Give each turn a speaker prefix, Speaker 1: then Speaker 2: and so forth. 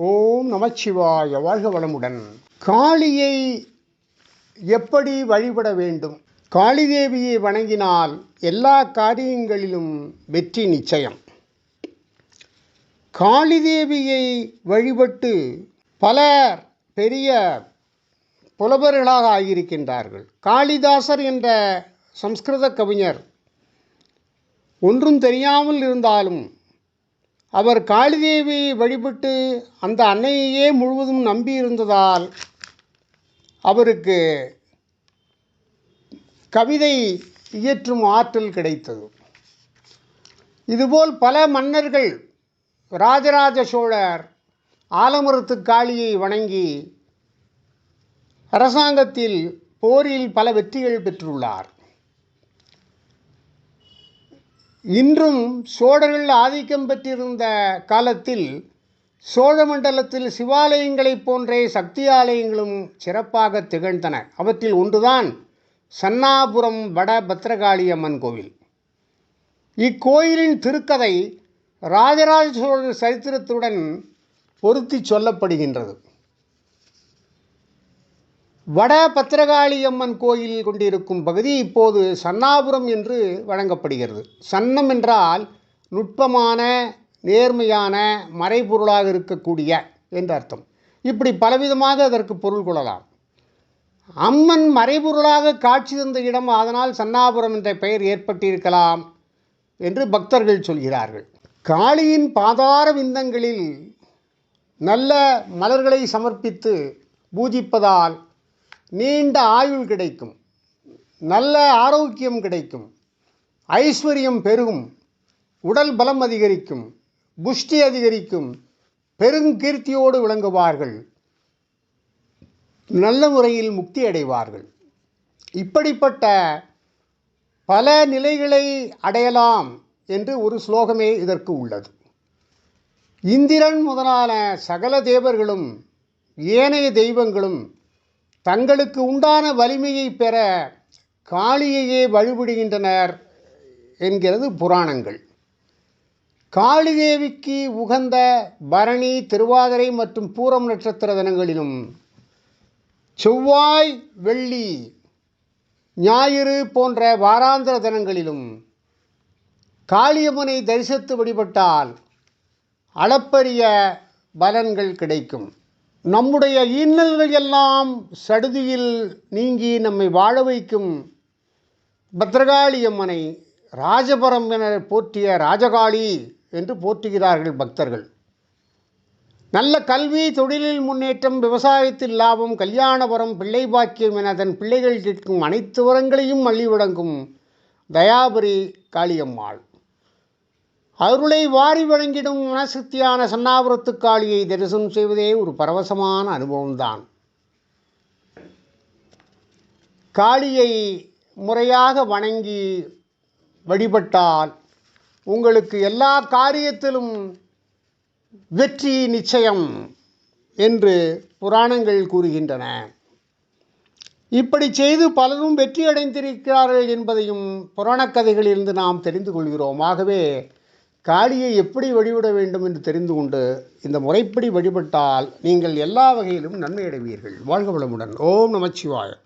Speaker 1: ஓம் நமச்சிவாய வாழ்க வளமுடன் காளியை எப்படி வழிபட வேண்டும்? காளி தேவியை வணங்கினால் எல்லா காரியங்களிலும் வெற்றி நிச்சயம். காளி தேவியை வழிபட்டு பலர் பெரிய புலவர்களாக ஆகியிருக்கின்றார்கள். காளிதாசர் என்ற சம்ஸ்கிருத கவிஞர் ஒன்றும் தெரியாமல் இருந்தாலும் அவர் காளிதேவியை வழிபட்டு அந்த அன்னையையே முழுவதும் நம்பியிருந்ததால் அவருக்கு கவிதை இயற்றும் ஆற்றல் கிடைத்தது. இதுபோல் பல மன்னர்கள் ராஜராஜ சோழர் ஆலமரத்து காளியை வணங்கி அரசாங்கத்தில் போரில் பல வெற்றிகள் பெற்றுள்ளார். இன்றும் சோழர்கள் ஆதிக்கம் பெற்றிருந்த காலத்தில் சோழ மண்டலத்தில் சிவாலயங்களைப் போன்றே சக்தி ஆலயங்களும் சிறப்பாக திகழ்ந்தன. அவற்றில் ஒன்றுதான் சன்னாபுரம் வட பத்ரகாளி அம்மன் கோவில். இக்கோயிலின் திருக்கதை ராஜராஜ சோழர் சரித்திரத்துடன் பொருத்தி சொல்லப்படுகின்றது. வட பத்திரகாளியம்மன் கோயில் கொண்டிருக்கும் பகுதி இப்போது சன்னாபுரம் என்று வழங்கப்படுகிறது. சன்னம் என்றால் நுட்பமான நேர்மையான மறைபொருளாக இருக்கக்கூடிய என்று அர்த்தம். இப்படி பலவிதமாக அதற்கு பொருள் கொள்ளலாம். அம்மன் மறைபொருளாக காட்சி தந்த இடம் அதனால் சன்னாபுரம் என்ற பெயர் ஏற்பட்டிருக்கலாம் என்று பக்தர்கள் சொல்கிறார்கள். காளியின் பாதார விந்தங்களில் நல்ல மலர்களை சமர்ப்பித்து பூஜிப்பதால் நீண்ட ஆயுள் கிடைக்கும். நல்ல ஆரோக்கியம் கிடைக்கும். ஐஸ்வர்யம் பெருகும். உடல் பலம் அதிகரிக்கும். புஷ்டி அதிகரிக்கும். பெருங்கீர்த்தியோடு விளங்குவார்கள். நல்ல முறையில் முக்தி அடைவார்கள். இப்படிப்பட்ட பல நிலைகளை அடையலாம் என்று ஒரு ஸ்லோகமே இதற்கு உள்ளது. இந்திரன் முதலான சகல தேவர்களும் ஏனைய தெய்வங்களும் தங்களுக்கு உண்டான வலிமையை பெற காளியையே வழிபடுகின்றனர் என்கிறது புராணங்கள். காளி தேவிக்கு உகந்த பரணி திருவாதிரை மற்றும் பூரம் நட்சத்திர தினங்களிலும் செவ்வாய் வெள்ளி ஞாயிறு போன்ற வாராந்திர தினங்களிலும் காளியம்மனை தரிசித்து வழிபட்டால் அளப்பரிய பலன்கள் கிடைக்கும். நம்முடைய இன்னல்கள் எல்லாம் சடுதியில் நீங்கி நம்மை வாழ வைக்கும் பத்ரகாளி அம்மனை ராஜபரம் என போற்றிய ராஜகாளி என்று போற்றுகிறார்கள் பக்தர்கள். நல்ல கல்வி தொழிலில் முன்னேற்றம் விவசாயத்தில் லாபம் கல்யாணபுரம் பிள்ளை பாக்கியம் என தன் பிள்ளைகள் கேட்கும் அனைத்து வரங்களையும் அள்ளி வழங்கும் தயாபரி காளியம்மாள். அருளை வாரி வழங்கிடும் மனசக்தியான சன்னாபுரத்து காளியை தரிசனம் செய்வதே ஒரு பரவசமான அனுபவம்தான். காளியை முறையாக வணங்கி வழிபட்டால் உங்களுக்கு எல்லா காரியத்திலும் வெற்றி நிச்சயம் என்று புராணங்கள் கூறுகின்றன. இப்படி செய்து பலரும் வெற்றி அடைந்திருக்கிறார்கள் என்பதையும் புராணக் கதைகளிலிருந்து நாம் தெரிந்து கொள்கிறோம். ஆகவே காளியை எப்படி வழிபட வேண்டும் என்று தெரிந்து கொண்டு இந்த முறைப்படி வழிபட்டால் நீங்கள் எல்லா வகையிலும் நன்மை அடைவீர்கள். வாழ்க வளமுடன். ஓம் நமச்சிவாயம்.